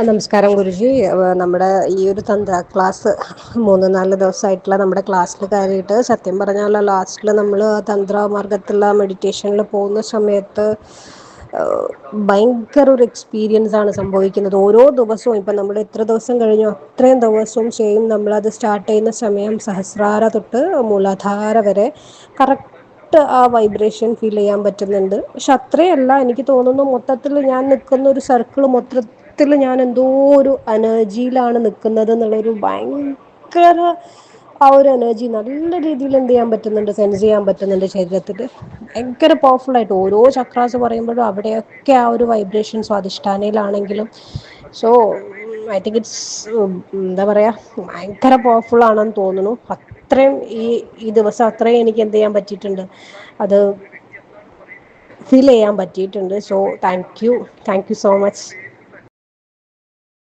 നമസ്കാരം ഗുരുജി. നമ്മുടെ ഈ ഒരു തന്ത്ര ക്ലാസ് മൂന്ന് നാല് ദിവസമായിട്ടുള്ള നമ്മുടെ ക്ലാസ്സിൽ കയറിയിട്ട് സത്യം പറഞ്ഞാൽ നമ്മൾ തന്ത്ര തന്ത്രമാർഗത്തുള്ള മെഡിറ്റേഷനിൽ പോകുന്ന സമയത്ത് ഭയങ്കര ഒരു എക്സ്പീരിയൻസ് ആണ് സംഭവിക്കുന്നത്. ഓരോ ദിവസവും ഇപ്പം നമ്മൾ എത്ര ദിവസം കഴിഞ്ഞു അത്രയും ദിവസവും ചെയ്യും നമ്മളത് സ്റ്റാർട്ട് ചെയ്യുന്ന സമയം സഹസ്രാര തൊട്ട് മൂലാധാര വരെ കറക്റ്റ് ആ വൈബ്രേഷൻ ഫീൽ ചെയ്യാൻ പറ്റുന്നുണ്ട്. പക്ഷെ അത്രയല്ല എനിക്ക് തോന്നുന്നു മൊത്തത്തിൽ ഞാൻ നിൽക്കുന്ന ഒരു സർക്കിൾ മൊത്തത്തിൽ ഞാൻ എന്തോ ഒരു എനർജിയിലാണ് നിൽക്കുന്നത് എന്നുള്ളൊരു ഭയങ്കര ആ ഒരു എനർജി നല്ല രീതിയിൽ എന്ത് ചെയ്യാൻ പറ്റുന്നുണ്ട് സെൻസ് ചെയ്യാൻ പറ്റുന്നുണ്ട് ശരീരത്തിൽ. ഭയങ്കര പവർഫുൾ ആയിട്ട് ഓരോ ചക്രാസ് പറയുമ്പോഴും അവിടെയൊക്കെ ആ ഒരു വൈബ്രേഷൻ സ്വാധിഷ്ഠാനയിലാണെങ്കിലും സോ ഐ തിങ്ക് ഇറ്റ്സ് എന്താ പറയാ ഭയങ്കര പവർഫുൾ ആണെന്ന് തോന്നുന്നു. അത്രയും ഈ ഈ ദിവസം അത്രയും എനിക്ക് എന്ത് ചെയ്യാൻ പറ്റിയിട്ടുണ്ട്. അത് ഫീൽ ചെയ്യാൻ പറ്റിയിട്ടുണ്ട്. So thank you thank you so much